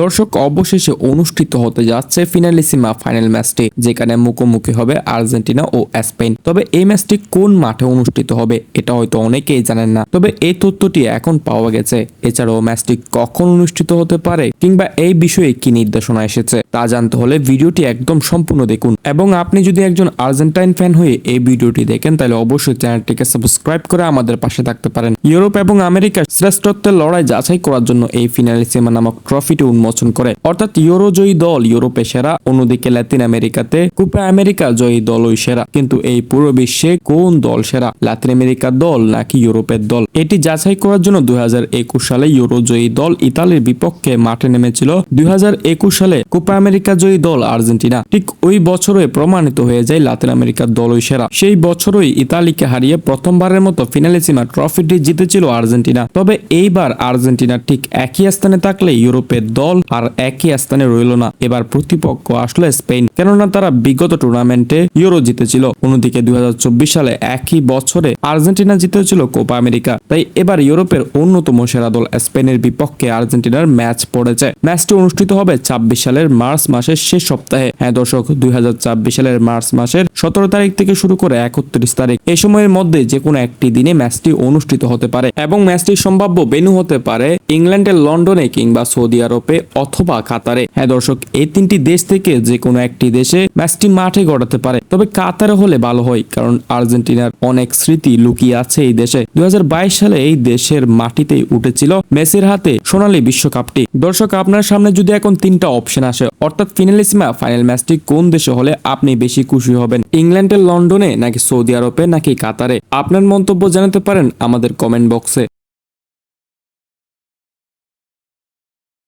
দর্শক, অবশেষে অনুষ্ঠিত হতে যাচ্ছে ফিনালিসিমা ফাইনাল ম্যাচটি যেখানে মুখোমুখি হবে আর্জেন্টিনা ও স্পেন। তবে এই ম্যাচটি কোন মাঠে অনুষ্ঠিত হবে, এটা হয়তো অনেকেই জানেন না। তবে এই তথ্যটি এখন পাওয়া গেছে। এছাড়াও ম্যাচটি কখন অনুষ্ঠিত হতে পারে, কিংবা এই বিষয়ে কি নির্দেশনা এসেছে, তা জানতে হলে ভিডিওটি একদম সম্পূর্ণ দেখুন। এবং আপনি যদি একজন আর্জেন্টাইন ফ্যান হয়ে এই ভিডিওটি দেখেন, তাহলে অবশ্যই চ্যানেলটিকে সাবস্ক্রাইব করে আমাদের পাশে থাকতে পারেন। ইউরোপ এবং আমেরিকার শ্রেষ্ঠত্বের লড়াই যাচাই করার জন্য এই ফিনালিসিমা নামক ট্রফিটি উন্মোচন করে। অর্থাৎ ইউরো জয়ী দল ইউরোপে সেরা, অন্যদিকে লাতিন আমেরিকাতে কুপা আমেরিকা জয়ী দলই সেরা। কিন্তু এই পুরো বিশ্বে কোন দল সেরা? লাতিন আমেরিকার দল নাকি ইউরোপের দল? এটি যাচাই করার জন্য দুই সালে ইউরো জয়ী দল ইতালির বিপক্ষে মাঠে নেমেছিল। দুই সালে কোপা আমেরিকা জয়ী দল আর্জেন্টিনা। ঠিক ওই বছরে প্রমাণিত হয়ে যায় লাতিন আমেরিকার দলই সেরা। সেই বছরই ইতালিকে হারিয়ে প্রথমবারের মতো ফিনালিসিমা ট্রফিটি জিতেছিল আর্জেন্টিনা। তবে এইবার আর্জেন্টিনা ঠিক একই স্থানে থাকলে ইউরোপের দল আর একই স্থানে রইল না। এবার প্রতিপক্ষ আসলে স্পেন, কেননা তারা বিগত টুর্নামেন্টে ইউরো জিতেছিল। অন্যদিকে দুই হাজার চব্বিশ সালে একই বছরে আর্জেন্টিনা জিতেছিল কোপা আমেরিকা। তাই এবার ইউরোপের অন্যতম সেরা দল স্পেনের বিপক্ষে আর্জেন্টিনার ম্যাচ পড়েছে। ম্যাচটি অনুষ্ঠিত হবে ছাব্বিশ সালের মার্চ মাসের শেষ সপ্তাহে। হ্যাঁ দর্শক, দুই সালের মার্চ মাসের সতেরো তারিখ থেকে শুরু করে একত্রিশ তারিখ। এই সময়ের মধ্যে যে কোনো একটি দিনে ম্যাচটি অনুষ্ঠিত হতে পারে এবং ম্যাচটি সম্ভাব্য বেনু হতে পারে ইংল্যান্ডের লন্ডনে কিংবা সৌদি আরবে। অথবা কাতারে। হ্যাঁ দর্শক, এই তিনটি দেশ থেকে যে কোনো একটি দেশে ম্যাচটি মাঠে গড়াতে পারে। তবে কাতারে হলে ভালো হয়, কারণ আর্জেন্টিনার অনেক স্মৃতি লুকিয়ে আছে এই দেশে। দুই সালে এই দেশের মাটিতেই উঠেছিল মেসির হাতে সোনালী বিশ্বকাপটি। দর্শক, আপনার সামনে যদি এখন তিনটা অপশন আসে, অর্থাৎ ফিনালিসিমা ফাইনাল ম্যাচটি কোন দেশে হলে আপনি বেশি খুশি হবেন? ইংল্যান্ডের লন্ডনে নাকি সৌদি আরবে, নাকি কাতারে? আপনার মন্তব্য জানাতে পারেন আমাদের কমেন্ট বক্সে।